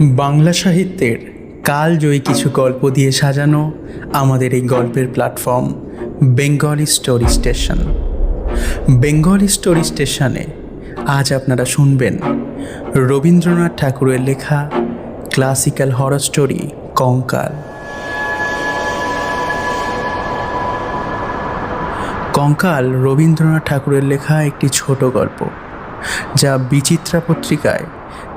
বাংলা সাহিত্যের কালজয়ী কিছু গল্প দিয়ে সাজানো আমাদের এই গল্পের platform, Bengali story station. Bengali story স্টেশনে আজ আপনারা শুনবেন রবীন্দ্রনাথ ঠাকুরের লেখা ক্লাসিক্যাল হরর স্টোরি কঙ্কাল। কঙ্কাল রবীন্দ্রনাথ ঠাকুরের লেখা একটি ছোট গল্প, যা বিচিত্রা পত্রিকায়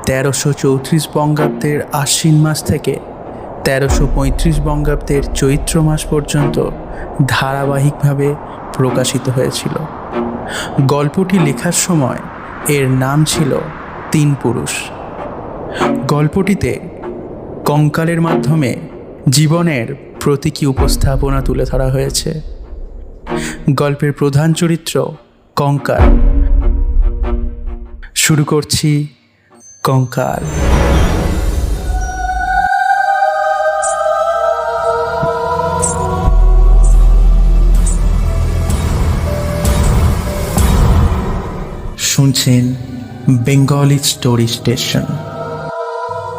তেরোশো চৌত্রিশ বঙ্গাব্দের আশ্বিন মাস থেকে তেরোশো পঁয়ত্রিশ বঙ্গাব্দের চৈত্র মাস পর্যন্ত ধারাবাহিকভাবে প্রকাশিত হয়েছিল। গল্পটি লেখার সময় এর নাম ছিল তিন পুরুষ। গল্পটিতে কঙ্কালের মাধ্যমে জীবনের প্রতীকী উপস্থাপনা তুলে ধরা হয়েছে। গল্পের প্রধান চরিত্র কঙ্কাল। শুরু করছি কঙ্কাল। শুনছেন বেঙ্গলি স্টোরি স্টেশন।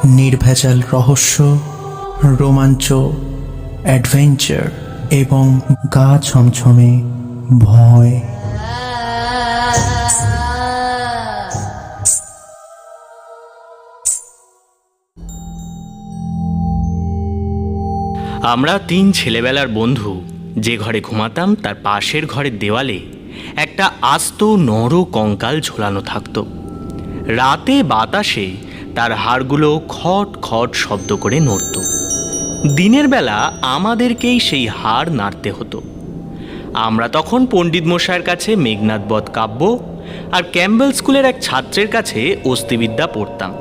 নির্ভেজাল রহস্য রোমাঞ্চ অ্যাডভেঞ্চার এবং গা ছমছমে ভয়। আমরা তিন ছেলেবেলার বন্ধু। যে ঘরে ঘুমাতাম, তার পাশের ঘরের দেওয়ালে একটা আস্ত, নর কঙ্কাল ঝোলানো থাকতো। রাতে বাতাসে তার হাড়গুলো খট খট শব্দ করে নড়ত। দিনের বেলা আমাদেরকেই সেই হাড় নাড়তে হতো। আমরা তখন পণ্ডিত মশাইয়ের কাছে মেঘনাথ বধ কাব্য আর ক্যাম্বেল স্কুলের এক ছাত্রের কাছে অস্তিবিদ্যা পড়তাম।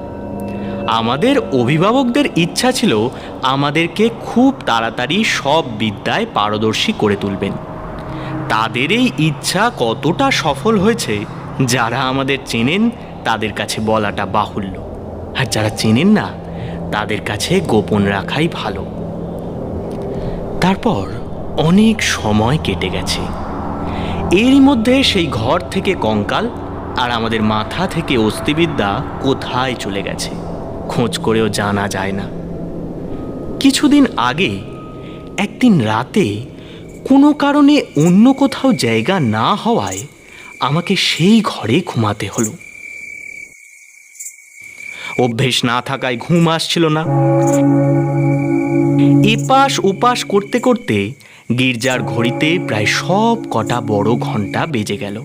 আমাদের অভিভাবকদের ইচ্ছা ছিল আমাদেরকে খুব তাড়াতাড়ি সব বিদ্যায় পারদর্শী করে তুলবেন। তাদের এই ইচ্ছা কতটা সফল হয়েছে, যারা আমাদের চেনেন, তাদের কাছে বলাটা বাহুল্য। আর যারা চেনেন না, তাদের কাছে গোপন রাখাই ভালো। তারপর অনেক সময় কেটে গেছে। এরই মধ্যে সেই ঘর থেকে কঙ্কাল আর আমাদের মাথা থেকে অস্থিবিদ্যা কোথায় চলে গেছে? খোঁজ করেও জানা যায় না। কিছুদিন আগে, একদিন রাতে কোনো কারণে অন্য কোথাও জায়গা না হওয়ায় আমাকে সেই ঘরে ঘুমাতে হলো। অভ্যেস না থাকায় ঘুম আসছিল না। এপাশ ওপাশ করতে করতে গির্জার ঘড়িতে প্রায় সব কটা বড় ঘণ্টা বেজে গেল।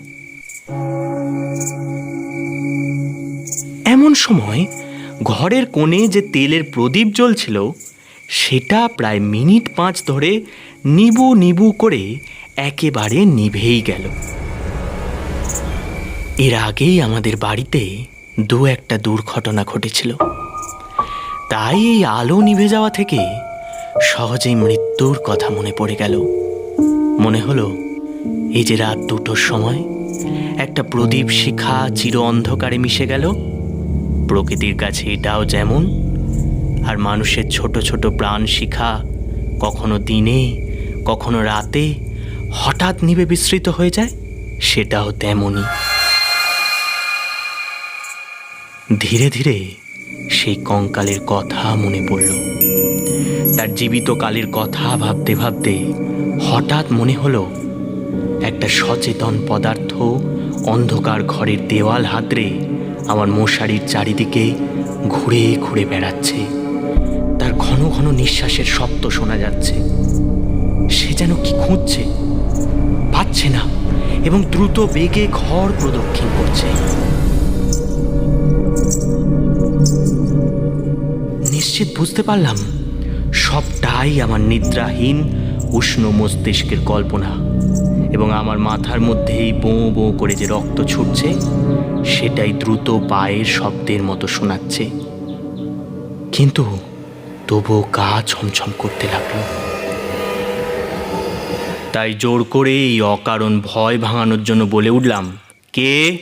এমন সময় ঘরের কোণে যে তেলের প্রদীপ জ্বলছিল, সেটা প্রায় মিনিট পাঁচ ধরে নিবু নিবু করে একেবারে নিভেই গেল। এর আগেই আমাদের বাড়িতে দু একটা দুর্ঘটনা ঘটেছিল। তাই এই আলো নিভে যাওয়া থেকে সহজেই মৃত্যুর কথা মনে পড়ে গেল। মনে হলো, এই যে রাত দুটোর সময়, একটা প্রদীপ শিখা চির অন্ধকারে মিশে গেল। প্রকৃতির কাছে এটাও যেমন, আর মানুষের ছোট ছোট প্রাণ শিখা কখনো দিনে, কখনো রাতে হঠাৎ নিবে বিস্তৃত হয়ে যায়, সেটাও তেমনই। ধীরে ধীরে সেই কঙ্কালের কথা মনে পড়ল। তার জীবিত কালের কথা ভাবতে ভাবতে হঠাৎ মনে হলো, একটা সচেতন পদার্থ অন্ধকার ঘরের দেওয়াল হাতড়ে আমার মশারির চারিদিকে ঘুরে ঘুরে বেড়াচ্ছে। তার ঘন ঘন নিঃশ্বাসের শব্দ শোনা যাচ্ছে। সে যেন কি খুঁজছে? পাচ্ছে না এবং দ্রুত বেগে ঘর প্রদক্ষিণ করছে। নিশ্চিত বুঝতে পারলাম, সবটাই আমার নিদ্রাহীন, উষ্ণ মস্তিষ্কের কল্পনা। এবং আমার মাথার মধ্যেই বোঁ বোঁ করে যে রক্ত ছুটছে, সেটাই দ্রুত পায়ের শব্দের মতো শোনাচ্ছে। কিন্তু তবুও গা ছমছম করতে লাগল। তাই জোর করে এই অকারণ ভয় ভাঙানোর জন্য বলে উঠলাম, কে?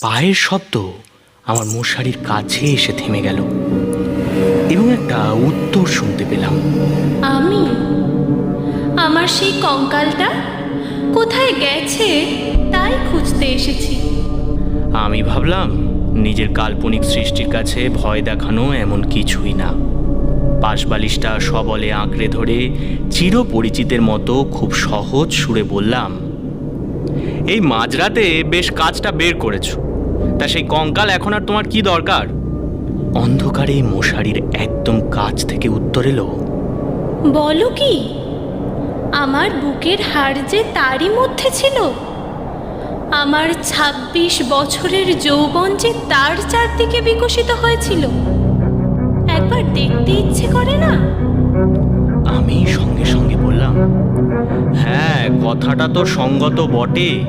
পায়ের শব্দ আমার মশারির কাছে এসে থেমে গেল। এবং একটা উত্তর শুনতে পেলাম? আমি? আমার সেই কঙ্কালটা কোথায় গেছে তাই খুঁজতে এসেছি। আমি ভাবলাম নিজের কাল্পনিক সৃষ্টির কাছে ভয় দেখানো এমন কিছুই না। পাশবালিশটা সবলে আঁকড়ে ধরে চিরপরিচিতের মতো খুব সহজ সুরে বললাম এই মাঝরাতে বেশ কাজটা বের করেছ। তা সেই কঙ্কাল এখন আর তোমার কি দরকার? অন্ধকারে মশারির একদম কাছ থেকে উত্তর এলো। বলো কি? আমার বুকের হাড় যে তারই মধ্যে ছিল। আমার ২৬ বছরের যৌবন যে তার চারদিকে বিকশিত হয়েছিল। একবার দেখতে ইচ্ছে করে না? আমি সঙ্গে সঙ্গে বললাম হ্যাঁ কথাটা তো সঙ্গত বটে।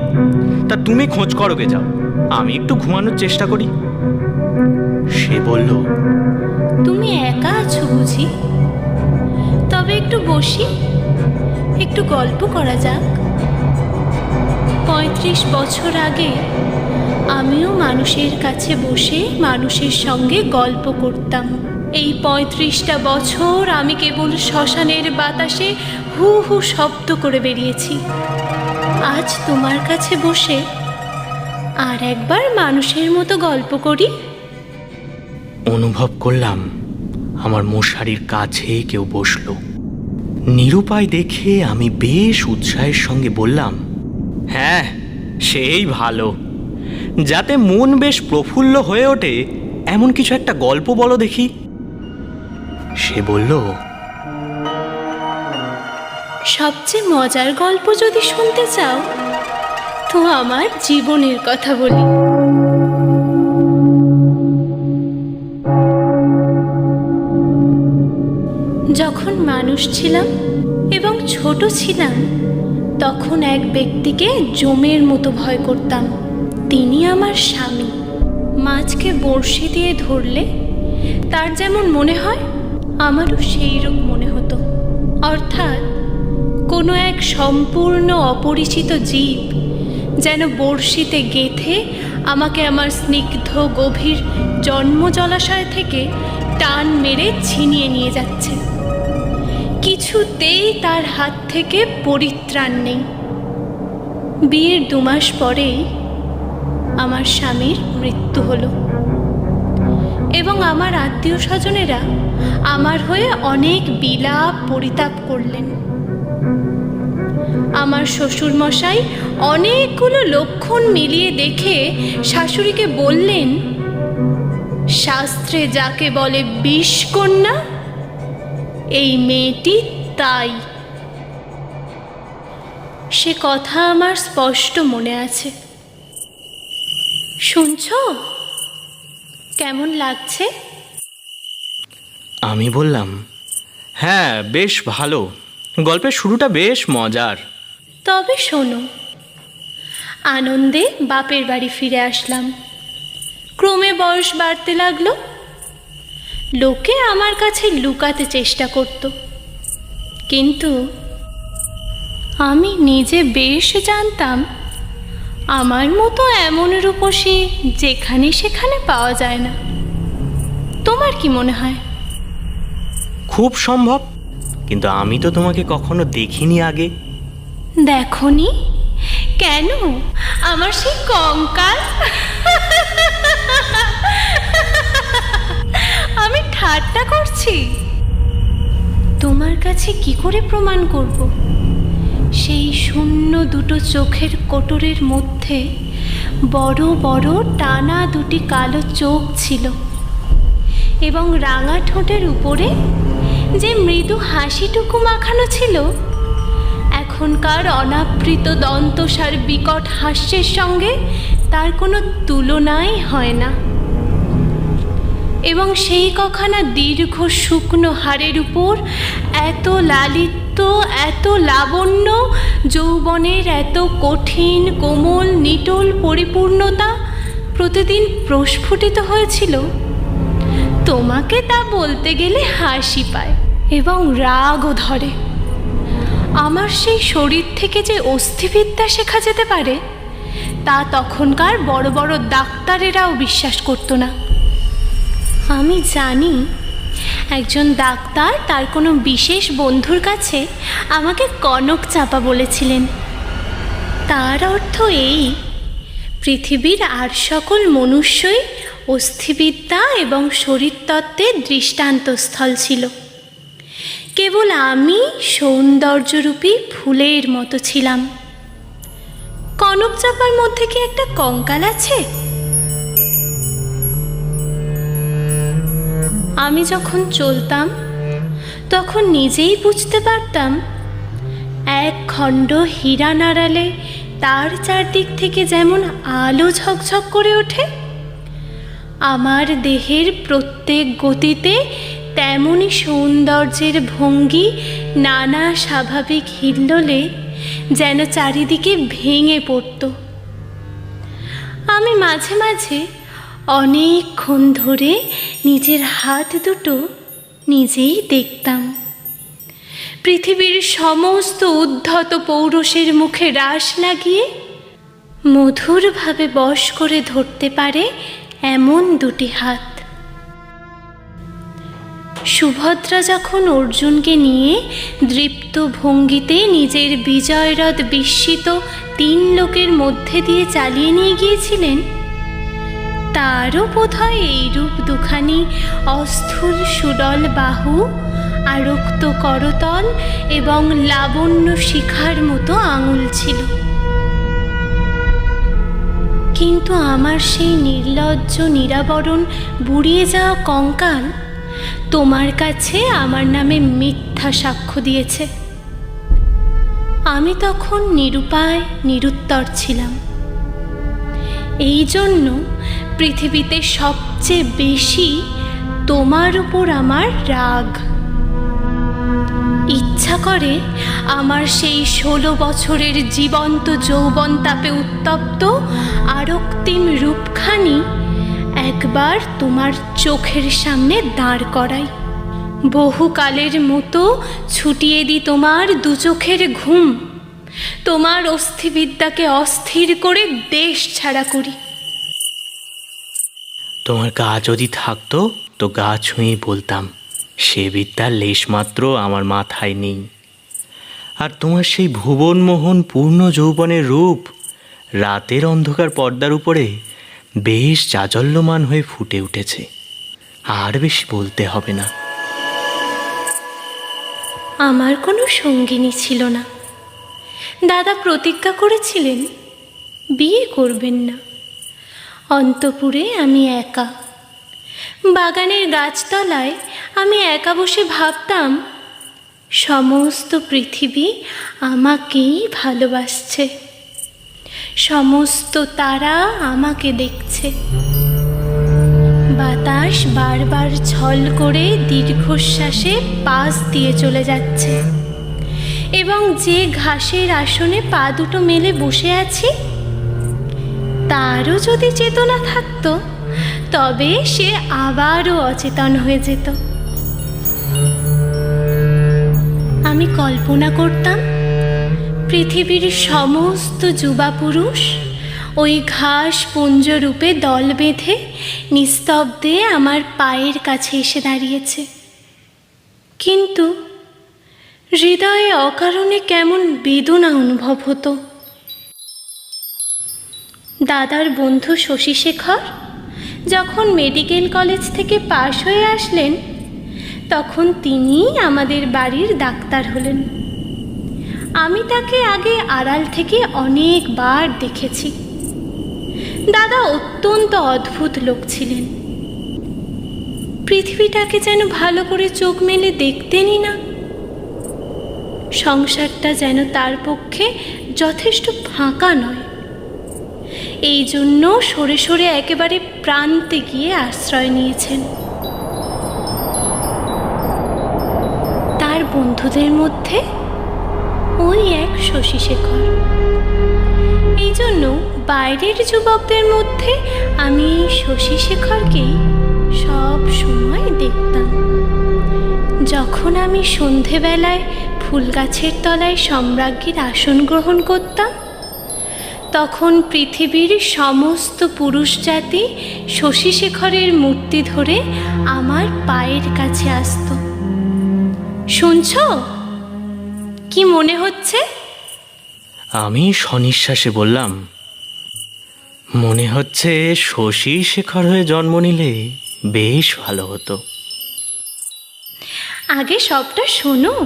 তা তুমি খোঁজ করোগে যাও। আমি একটু ঘুমানোর চেষ্টা করি। সে বলল, তুমি একা আছো বুঝি? তবে একটু বসি, একটু গল্প করা যাক। পঁয়ত্রিশ বছর আগে আমিও মানুষের কাছে বসে মানুষের সঙ্গে গল্প করতাম। এই পঁয়ত্রিশটা বছর আমি কেবল শ্মশানের বাতাসে হু হু শব্দ করে বেরিয়েছি। আজ তোমার কাছে বসে আর একবার মানুষের মতো গল্প করি? অনুভব করলাম, আমার মশারির কাছে কেউ বসল। নিরুপায় দেখে আমি বেশ উৎসাহের সঙ্গে বললাম হ্যাঁ সেই ভালো। যাতে মন বেশ প্রফুল্ল হয়ে ওঠে, এমন কিছু একটা গল্প বলো দেখি। সে বলল, সবচেয়ে মজার গল্প যদি শুনতে চাও, তো আমার জীবনের কথা বলি। যখন মানুষ ছিলাম এবং ছোট ছিলাম, তখন এক ব্যক্তিকে জমের মতো ভয় করতাম। তিনি আমার স্বামী। মাছকে বড়শি দিয়ে ধরলে তার যেমন মনে হয়, আমারও সেই রূপ মনে হতো। অর্থাৎ কোনো এক সম্পূর্ণ অপরিচিত জীব যেন বড়শিতে গেথে আমাকে আমার স্নিগ্ধ, গভীর জন্ম জলাশয় থেকে টান মেরে ছিনিয়ে নিয়ে যাচ্ছে। কিছুতেই তার হাত থেকে পরিত্রাণ নেই। বিয়ের দু মাস পরেই আমার স্বামীর মৃত্যু হলো এবং আমার আত্মীয় স্বজনেরা আমার হয়ে অনেক বিলাপ পরিতাপ করলেন। আমার শ্বশুর মশাই অনেকগুলো লক্ষণ মিলিয়ে দেখে শাশুড়িকে বললেন, শাস্ত্রে যাকে বলে বিষ কন্যা এই মেয়েটি তাই। সে কথা আমার স্পষ্ট মনে আছে। শুনছ? কেমন লাগছে? আমি বললাম হ্যাঁ বেশ ভালো। গল্পের শুরুটা বেশ মজার। তবে শোনো আনন্দে বাপের বাড়ি ফিরে আসলাম। ক্রমে বয়স বাড়তে লাগল লোকে আমার কাছে লুকাতে চেষ্টা করত। কিন্তু আমি নিজে বেশ জানতাম আমার মতো এমন রূপসী যেখানে সেখানে পাওয়া যায় না। তোমার কি মনে হয়? খুব সম্ভব কিন্তু আমি তো তোমাকে কখনো দেখিনি আগে। দেখনি? কেন? আমার সেই কঙ্কাল? ঠাট্টা করছি? তোমার কাছে কি করে প্রমাণ করব? সেই শূন্য দুটো চোখের কোটরের মধ্যে বড় বড় টানা দুটি কালো চোখ ছিল এবং রাঙা ঠোঁটের উপরে যে মৃদু হাসিটুকু মাখানো ছিল, এখনকার অনাবৃত দন্তসার বিকট হাস্যের সঙ্গে তার কোনো তুলনাই হয় না। এবং সেই কখানা দীর্ঘ শুকনো হাড়ের উপর এত লালিত্য, এত লাবণ্য, যৌবনের এত কঠিন, কোমল, নিটোল পরিপূর্ণতা প্রতিদিন প্রস্ফুটিত হয়েছিল। তোমাকে তা বলতে গেলে হাসি পায় এবং রাগও ধরে। আমার সেই শরীর থেকে যে অস্থিবিদ্যা শেখা যেতে পারে, তা তখনকার বড় বড় ডাক্তারেরাও বিশ্বাস করতো না। আমি জানি একজন ডাক্তার তার কোনো বিশেষ বন্ধুর কাছে আমাকে কনক চাপা বলেছিলেন। তার অর্থ এই, পৃথিবীর আর সকল মনুষ্যই অস্থিবিদ্যা এবং শরীরতত্ত্বের দৃষ্টান্তস্থল ছিল। কেবল আমি সৌন্দর্যরূপী ফুলের মতো ছিলাম। কনক চাপার মধ্যে কি একটা কঙ্কাল আছে? আমি যখন চলতাম, তখন নিজেই বুঝতে পারতাম, এক খণ্ড হীরা নাড়ালে তার চারদিক থেকে যেমন আলো ঝকঝক করে ওঠে, আমার দেহের প্রত্যেক গতিতে তেমনই সৌন্দর্যের ভঙ্গি নানা স্বাভাবিক হিল্লোলে যেন চারিদিকে ভেঙে পড়ত। আমি মাঝে মাঝে অনেকক্ষণ ধরে নিজের হাত দুটো নিজেই দেখতাম। পৃথিবীর সমস্ত উদ্ধত পৌরষের মুখে রাস লাগিয়ে মধুরভাবে বশ করে ধরতে পারে এমন দুটি হাত। সুভদ্রা যখন অর্জুনকে নিয়ে দৃপ্ত ভঙ্গিতে নিজের বিজয়রথ বিস্মিত তিন লোকের মধ্যে দিয়ে চালিয়ে নিয়ে গিয়েছিলেন তারও বোধহয় এইরূপ দুখানি অস্থূল সুডল বাহু, আরক্ত করতল এবং লাবণ্য শিখার মতো আঙুল ছিল। কিন্তু আমার সেই নির্লজ্জ নিরাবরণ বুড়িয়ে যাওয়া কঙ্কাল তোমার কাছে আমার নামে মিথ্যা সাক্ষ্য দিয়েছে। আমি তখন নিরুপায়, নিরুত্তর ছিলাম। এই জন্য পৃথিবীতে সবচেয়ে বেশি তোমার উপর আমার রাগ। ইচ্ছা করে আমার সেই ষোলো বছরের জীবন্ত যৌবন তাপে উত্তপ্ত আরক্তিম রূপখানি একবার তোমার চোখের সামনে দাঁড় করাই। বহুকালের মতো ছুটিয়ে দি তোমার দু চোখের ঘুম। তোমার অস্থিবিদ্যাকে অস্থির করে দেশ ছাড়া করি। তোমার গা যদি থাকতো, তো গা ছুঁয়ে বলতাম, সে বিদ্যার লেশমাত্র আমার মাথায় নেই। আর তোমার সেই ভুবনমোহন পূর্ণ যৌবনের রূপ, রাতের অন্ধকার পর্দার উপরে বেশ চাজল্যমান হয়ে ফুটে উঠেছে। আর বেশি বলতে হবে না। আমার কোনো সঙ্গিনী ছিল না। দাদা প্রতিজ্ঞা করেছিলেন, বিয়ে করবেন না। অন্তপুরে আমি একা। বাগানের গাছতলায় আমি একা বসে ভাবতাম, সমস্ত পৃথিবী আমাকেই ভালোবাসছে। সমস্ত তারা আমাকে দেখছে। বাতাস বারবার ছল করে দীর্ঘশ্বাসে পাশ দিয়ে চলে যাচ্ছে। এবং যে ঘাসের আসনে পা দুটো মেলে বসে আছি তারও যদি চেতনা থাকতো, তবে সে আবারও অচেতন হয়ে যেত। আমি কল্পনা করতাম, পৃথিবীর সমস্ত যুবা পুরুষ ওই ঘাস পুঞ্জরূপে দল বেঁধে নিস্তব্ধে আমার পায়ের কাছে এসে দাঁড়িয়েছে। কিন্তু হৃদয়ে অকারণে কেমন বেদনা অনুভব হতো। দাদার বন্ধু শশীশেখর? যখন মেডিকেল কলেজ থেকে পাশ হয়ে আসলেন, তখন তিনি আমাদের বাড়ির ডাক্তার হলেন। আমি তাকে আগে আড়াল থেকে অনেকবার দেখেছি। দাদা অত্যন্ত অদ্ভুত লোক ছিলেন। পৃথিবীটাকে যেন ভালো করে চোখ মেলে দেখতেনই না। সংসারটা যেন তার পক্ষে যথেষ্ট ফাঁকা নয়। এই জন্য সরে সরে একেবারে প্রান্তে গিয়ে আশ্রয় নিয়েছেন। তার বন্ধুদের মধ্যে ওই এক শশীশেখর এই জন্য বাইরের যুবকদের মধ্যে আমি শশীশেখরকেই সব সময় দেখতাম। যখন আমি সন্ধেবেলায় ফুল গাছের তলায় সম্রাজ্ঞীর আসন গ্রহণ করতাম তখন পৃথিবীর সমস্ত পুরুষ জাতি শশীশেখরের মূর্তি ধরে আমার পায়ের কাছে আসত। শুনছ? কি মনে হচ্ছে? আমি সনিশ্বাসে বললাম মনে হচ্ছে শশী শেখর হয়ে জন্ম নিলে বেশ ভালো হতো। আগে সবটা শোনো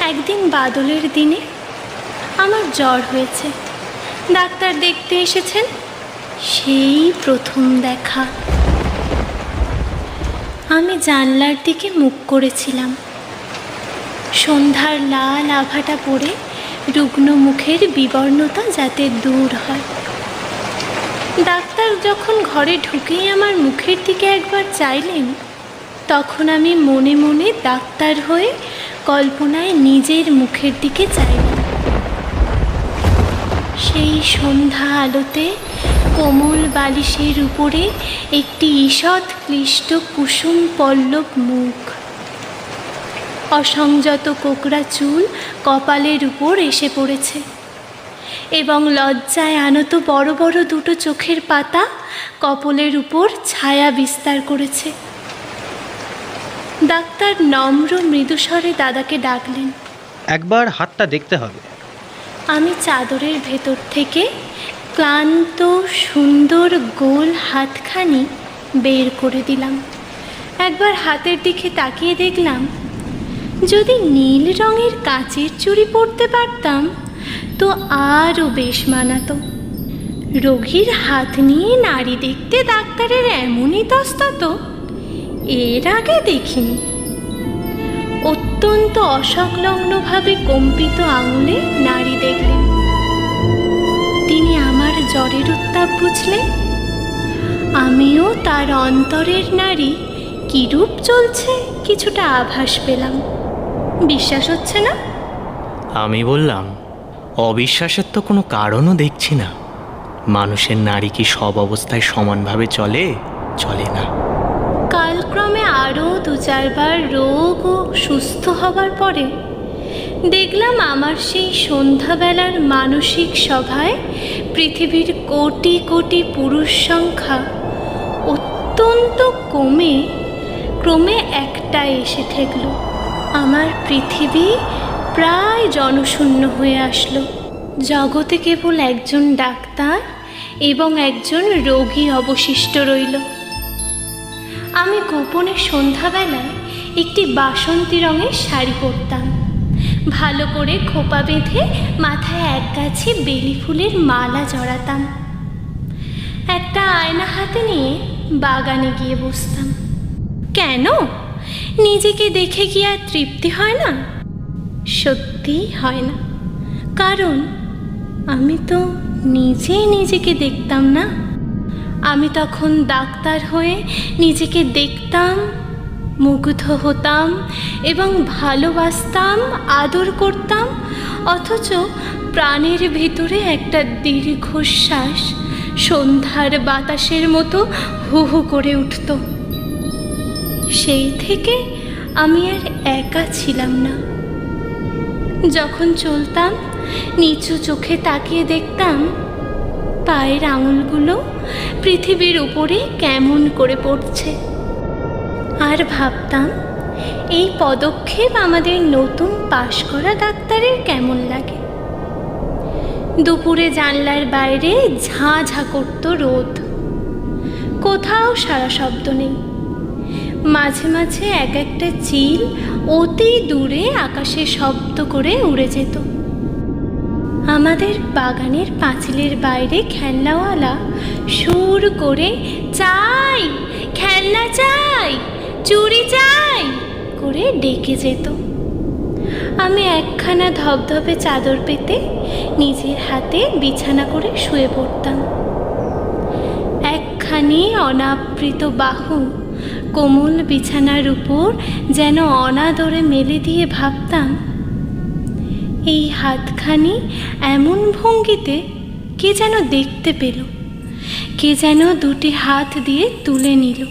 একদিন বাদলের দিনে? আমার জ্বর হয়েছে। ডাক্তার দেখতে এসেছেন? সেই প্রথম দেখা। আমি জানলার দিকে মুখ করেছিলাম। সন্ধ্যার লাল আভাটা পড়ে রুগ্ন মুখের বিবর্ণতা যাতে দূর হয়। ডাক্তার যখন ঘরে ঢুকেই আমার মুখের দিকে একবার চাইলেন, তখন আমি মনে মনে ডাক্তার হয়ে কল্পনায় নিজের মুখের দিকে চাইলাম সেই সন্ধ্যা আলোতে কোমল বালিশের উপরে একটি ঈষৎ ক্লিষ্ট কুসুম পল্লব মুখ। অসংযত কোকড়া চুল কপালের উপর এসে পড়েছে এবং লজ্জায় আনত বড় বড় দুটো চোখের পাতা কপলের উপর ছায়া বিস্তার করেছে। ডাক্তার নম্র মৃদুস্বরে দাদাকে ডাকলেন একবার হাতটা দেখতে হবে। আমি চাদরের ভেতর থেকে ক্লান্ত সুন্দর গোল হাতখানি বের করে দিলাম। একবার হাতের দিকে তাকিয়ে দেখলাম যদি নীল রঙের কাচের চুড়ি পরতে পারতাম তো আরও বেশ মানাতো। রোগীর হাত নিয়ে নারী দেখতে ডাক্তারের এমনই তস্তা তো এর আগে দেখিনি। অত্যন্ত অসংলগ্নভাবে কম্পিত আঙুলে নারী দেখলেন। তিনি আমার জ্বরের উত্তাপ বুঝলেন। আমিও তার অন্তরের নারী কিরূপ চলছে কিছুটা আভাস পেলাম। বিশ্বাস হচ্ছে না? আমি বললাম, অবিশ্বাসের তো কোনো কারণও দেখছি না। মানুষের নারী কি সব অবস্থায় সমানভাবে চলে চলে না। কালক্রমে আরও দু চারবার রোগ ও সুস্থ হবার পরে দেখলাম আমার সেই সন্ধ্যাবেলার মানসিক সভায় পৃথিবীর কোটি কোটি পুরুষ সংখ্যা অত্যন্ত কমে ক্রমে একটা এসে ঠেকল। আমার পৃথিবী প্রায় জনশূন্য হয়ে আসলো। জগতে কেবল একজন ডাক্তার এবং একজন রোগী অবশিষ্ট রইল। আমি গোপনে সন্ধ্যাবেলায় একটি বাসন্তী রঙের শাড়ি পরতাম। ভালো করে খোপা বেঁধে মাথায় এক গাছে বেলি ফুলের মালা জড়াতাম। একটা আয়না হাতে নিয়ে বাগানে গিয়ে বসতাম। কেন? নিজেকে দেখে কি আর তৃপ্তি হয় না? সত্যিই হয় না। কারণ আমি তো নিজেই নিজেকে দেখতাম না। আমি তখন ডাক্তার হয়ে নিজেকে দেখতাম, মুগ্ধ হতাম এবং ভালোবাসতাম, আদর করতাম, অথচ প্রাণের ভিতরে একটা দীর্ঘশ্বাস সন্ধ্যার বাতাসের মতো হু হু করে উঠত। সেই থেকে আমি আর একা ছিলাম না। যখন চলতাম, নিচু চোখে তাকিয়ে দেখতাম পায়ের আঙুলগুলো পৃথিবীর উপরে কেমন করে পড়ছে। আর ভাবতাম, এই পদক্ষেপ আমাদের নতুন পাশ করা ডাক্তারের কেমন লাগে? দুপুরে জানলার বাইরে ঝাঁ ঝাঁ করতো রোদ। কোথাও সারা শব্দ নেই। মাঝে মাঝে এক একটা চিল অতি দূরে আকাশে শব্দ করে উড়ে যেত। আমাদের বাগানের পাঁচিলের বাইরে খেলনাওয়ালা সুর করে, চাই, খেলনা চাই, চুরি চাই করে ডেকে যেত। আমি একখানা ধবধবে চাদর পেতে নিজের হাতে বিছানা করে শুয়ে পড়তাম। একখানি অনাবৃত বাহু কোমল বিছানার উপর যেন অনাদরে মেলে দিয়ে ভাবতাম এই হাতখানি এমন ভঙ্গিতে কে যেন দেখতে পেল। কে যেন দুটি হাত দিয়ে তুলে নিল।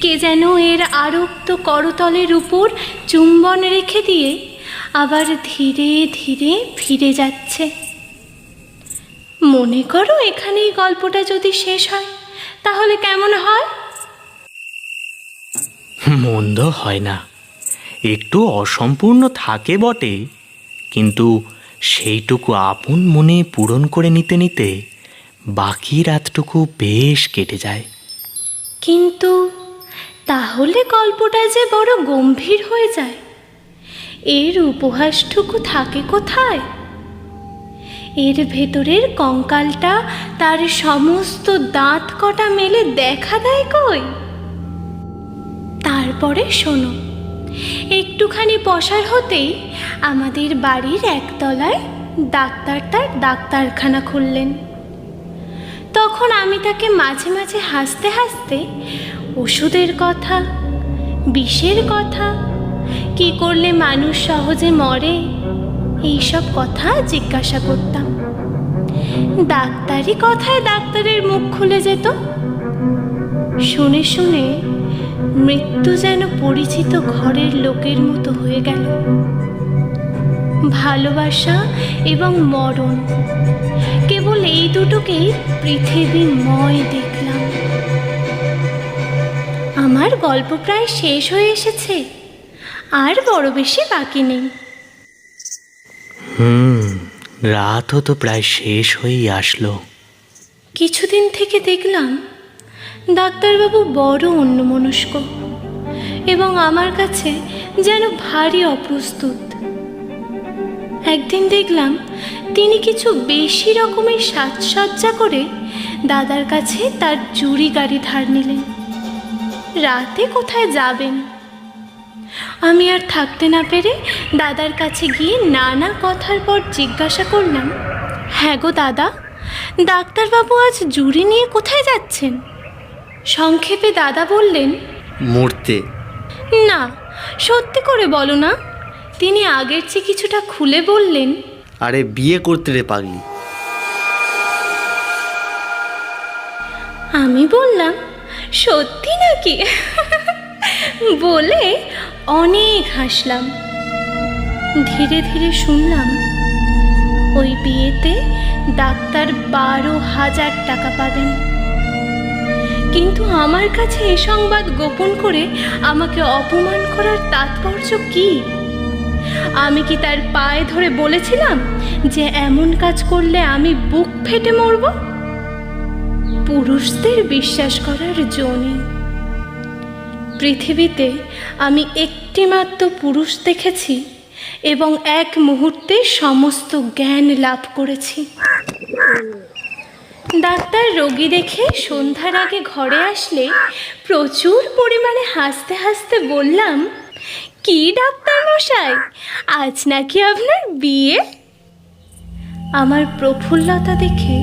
কে যেন এর আরক্ত করতলের উপর চুম্বন রেখে দিয়ে আবার ধীরে ধীরে ফিরে যাচ্ছে। মনে করো এখানেই গল্পটা যদি শেষ হয়, তাহলে কেমন হয়? মন্দ হয় না। একটু অসম্পূর্ণ থাকে বটে। কিন্তু সেইটুকু আপন মনে পূরণ করে নিতে নিতে বাকি রাতটুকু বেশ কেটে যায়। কিন্তু তাহলে গল্পটা যে বড় গম্ভীর হয়ে যায়। এর উপহাসটুকু থাকে কোথায়? এর ভেতরের কঙ্কালটা তার সমস্ত দাঁত কটা মেলে দেখা দেয় কই? তারপরে শোনো। একটুখানি পসার হতেই আমাদের বাড়ির একতলায় ডাক্তার তার ডাক্তারখানা খুললেন। তখন আমি তাকে মাঝে মাঝে হাসতে হাসতে ওষুধের কথা, বিষের কথা, কি করলে মানুষ সহজে মরে, এইসব কথা জিজ্ঞাসা করতাম। ডাক্তারি কথায় ডাক্তারের মুখ খুলে যেত। শুনে শুনে মৃত্যু যেন পরিচিত ঘরের লোকের মতো হয়ে গেল। ভালোবাসা এবং মরণ। কেবল এই দুটোকেই পৃথিবীময় দেখলাম। আমার গল্প প্রায় শেষ হয়ে এসেছে। আর বড় বেশি বাকি নেই। হুম রাতও তো প্রায় শেষ হয়েই আসলো। কিছুদিন থেকে দেখলাম ডাক্তারবাবু বড় অন্যমনস্ক এবং আমার কাছে যেন ভারী অপ্রস্তুত। একদিন দেখলাম তিনি কিছু বেশি রকমের সাজসজ্জা করে দাদার কাছে তার জুড়ি গাড়ি ধার নিলেন। রাতে কোথায় যাবেন? আমি আর থাকতে না পেরে দাদার কাছে গিয়ে নানা কথার পর জিজ্ঞাসা করলাম হ্যাঁ গো দাদা, ডাক্তারবাবু আজ জুড়ি নিয়ে কোথায় যাচ্ছেন? সংক্ষেপে দাদা বললেন মরতে। না সত্যি করে বলো না। তিনি আগের চেয়ে কিছুটা খুলে বললেন আরে বিয়ে করতে রে পাগলি। আমি বললাম সত্যি নাকি? বলে অনেক হাসলাম। ধীরে ধীরে শুনলাম ওই বিয়েতে ডাক্তার বারো হাজার টাকা পাবেন। কিন্তু আমার কাছে এ সংবাদ গোপন করে আমাকে অপমান করার তাৎপর্য কি? আমি কি তার পায়ে ধরে বলেছিলাম যে এমন কাজ করলে আমি বুক ফেটে মরবো? পুরুষদের বিশ্বাস করার জন্যই পৃথিবীতে আমি একটিমাত্র পুরুষ দেখেছি এবং এক মুহূর্তে সমস্ত জ্ঞান লাভ করেছি। ডাক্তার রোগী দেখে সন্ধ্যার আগে ঘরে আসলে প্রচুর পরিমাণে হাসতে হাসতে বললাম, কি ডাক্তার মশাই, আজ নাকি আপনার বিয়ে? আমার প্রফুল্লতা দেখে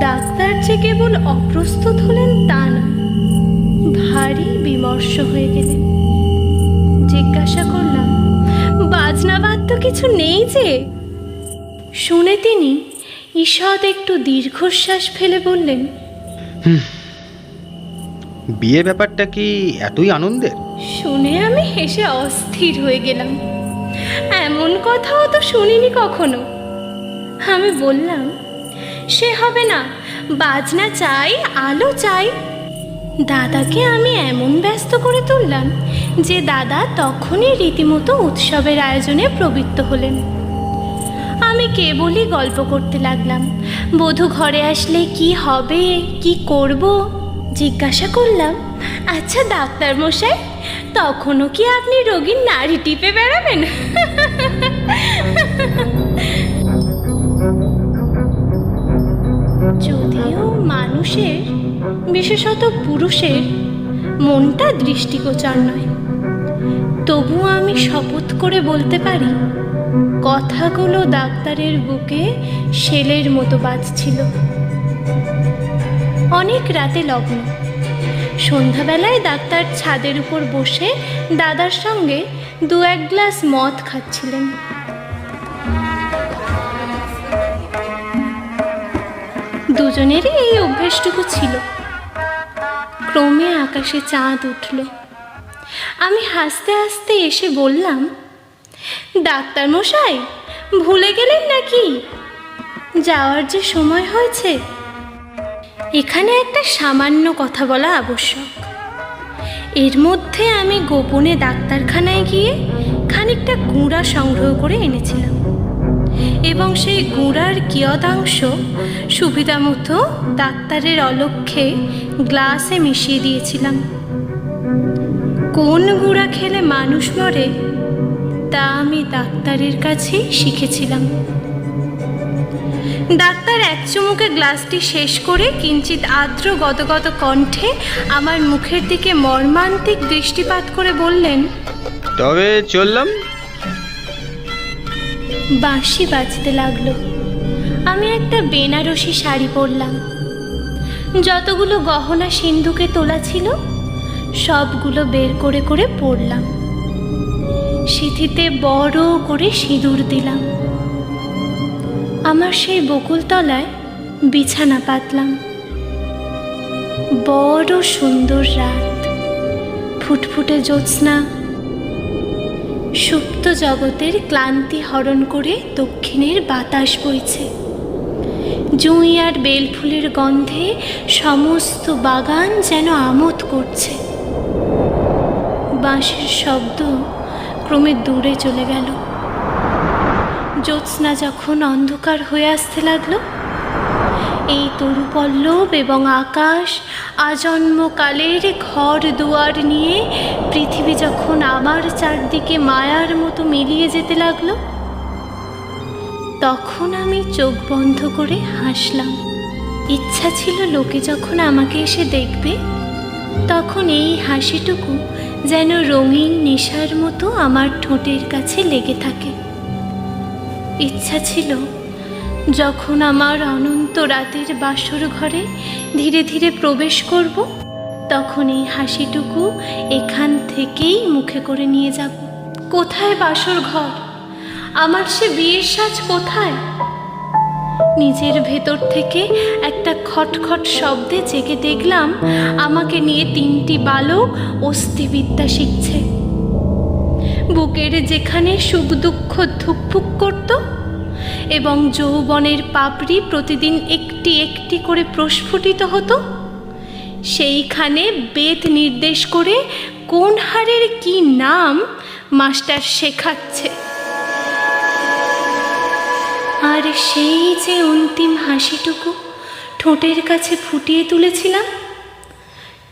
ডাক্তার যে কেবল অপ্রস্তুত হলেন তা না, ভারী বিমর্ষ হয়ে গেলেন। জিজ্ঞাসা করলাম, বাজনা বাদ্য কিছু নেই যে? শুনে তিনি ঈষৎ একটু দীর্ঘশ্বাস ফেলে বললেন বিয়ে ব্যাপারটা কি এতই আনন্দের? শুনে আমি হেসে অস্থির হয়ে গেলাম। এমন কথাও তো শুনিনি কখনো। আমি বললাম সে হবে না বাজনা চাই আলো চাই। দাদাকে আমি এমন ব্যস্ত করে তুললাম যে দাদা তখনই রীতিমতো উৎসবের আয়োজনে প্রবৃত্ত হলেন। আমি কেবলই গল্প করতে লাগলাম। বধূ ঘরে আসলে কি হবে, কি করব জিজ্ঞাসা করলাম। আচ্ছা ডাক্তার মশাই, তখনও কি আপনি রোগীর নাড়ি টিপে বেড়াবেন? যদিও মানুষের, বিশেষত পুরুষের, মনটা দৃষ্টিগোচর নয়। তবুও আমি শপথ করে বলতে পারি কথাগুলো ডাক্তারের বুকে শেলের মতো বাজছিল। অনেক রাতে লগ্ন। সন্ধ্যাবেলায় ডাক্তার ছাদের উপর বসে দাদার সঙ্গে দু এক গ্লাস মদ খাচ্ছিলেন। দুজনেরই এই অভ্যেসটুকু ছিল। ক্রমে আকাশে চাঁদ উঠল। আমি হাসতে হাসতে এসে বললাম ডাক্তার মশাই, ভুলে গেলেন নাকি? যাওয়ার যে সময় হয়েছে। এখানে একটা সামান্য কথা বলা আবশ্যক। এর মধ্যে আমি গোপনে ডাক্তারখানায় গিয়ে খানিকটা গুঁড়া সংগ্রহ করে এনেছিলাম। এবং সেই গুঁড়ার কিয়দাংশ সুবিধা মতো ডাক্তারের অলক্ষ্যে গ্লাসে মিশিয়ে দিয়েছিলাম। কোন গুঁড়া খেলে মানুষ মরে তা আমি ডাক্তারের কাছেই শিখেছিলাম। ডাক্তার এক চুমুকে গ্লাসটি শেষ করে কিঞ্চিত আর্দ্র গতগত কণ্ঠে আমার মুখের দিকে মর্মান্তিক দৃষ্টিপাত করে বললেন তবে চললাম। বাঁশি বাজতে লাগল। আমি একটা বেনারসি শাড়ি পরলাম। যতগুলো গহনা সিন্ধুকে তোলা ছিল সবগুলো বের করে করে পরলাম। সিঁথিতে বড় করে সিঁদুর দিলাম। আমার সেই বকুলতলায় বিছানা পাতলাম। বড় সুন্দর রাত। ফুটফুটে জ্যোৎস্না। সুপ্ত জগতের ক্লান্তি হরণ করে দক্ষিণের বাতাস বইছে। জুঁই আর বেলফুলের গন্ধে সমস্ত বাগান যেন আমোদ করছে। বাঁশের শব্দ ক্রমে দূরে চলে গেল। জ্যোৎস্না যখন অন্ধকার হয়ে আসতে লাগল, এই তরুপল্লব এবং আকাশ আজন্মকালের ঘর দুয়ার নিয়ে পৃথিবী যখন আমার চারদিকে মায়ার মতো মিলিয়ে যেতে লাগল, তখন আমি চোখ বন্ধ করে হাসলাম। ইচ্ছা ছিল লোকে যখন আমাকে এসে দেখবে, তখন এই হাসিটুকু যেন রঙিন নেশার মতো আমার ঠোঁটের কাছে লেগে থাকে। ইচ্ছা ছিল যখন আমার অনন্ত রাতের বাসর ঘরে ধীরে ধীরে প্রবেশ করব, তখন এই হাসিটুকু এখান থেকেই মুখে করে নিয়ে যাব। কোথায় বাসর ঘর? আমার সে বিয়ের সাজ কোথায়? নিজের ভেতর থেকে একটা খটখট শব্দে জেগে দেখলাম আমাকে নিয়ে তিনটি বালক অস্থিবিদ্যা শিখছে। বুকের যেখানে সুখ দুঃখ ধুকফুক করত এবং যৌবনের পাপড়ি প্রতিদিন একটি একটি করে প্রস্ফুটিত হতো, সেইখানে বেদ নির্দেশ করে কোন হারের কি নাম মাস্টার শেখাচ্ছে। আর সেই যে অন্তিম হাসিটুকু ঠোঁটের কাছে ফুটিয়ে তুলেছিলাম,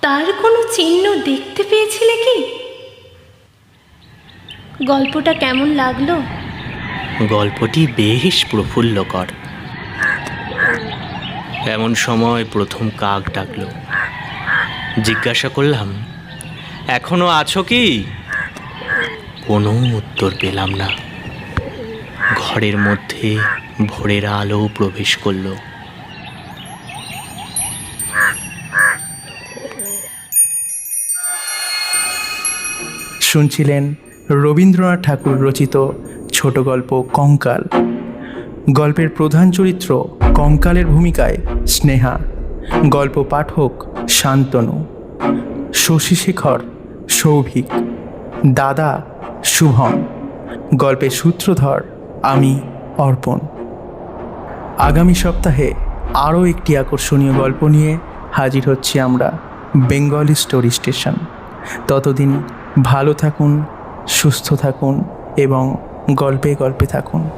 তার কোনো চিহ্ন দেখতে পেয়েছিলে কি? গল্পটা কেমন লাগল? গল্পটি বেশ প্রফুল্লকর। এমন সময় প্রথম কাক ডাকলো। জিজ্ঞাসা করলাম, এখনও আছো কি? কোনো উত্তর পেলাম না। ঘরের মধ্যে ভোরের আলো প্রবেশ করল। শুনছিলেন রবীন্দ্রনাথ ঠাকুর রচিত ছোট গল্প কঙ্কাল। গল্পের প্রধান চরিত্র কঙ্কালের ভূমিকায় স্নেহা। গল্প পাঠক শান্তনু। শশীশেখর সৌভিক। দাদা শুভম। গল্পের সূত্রধর আমি অর্পণ। আগামী সপ্তাহে আরও একটি আকর্ষণীয় গল্প নিয়ে হাজির হচ্ছি আমরা বেঙ্গলি স্টোরি স্টেশন। ততদিন ভালো থাকুন, সুস্থ থাকুন এবং গল্পে গল্পে থাকুন।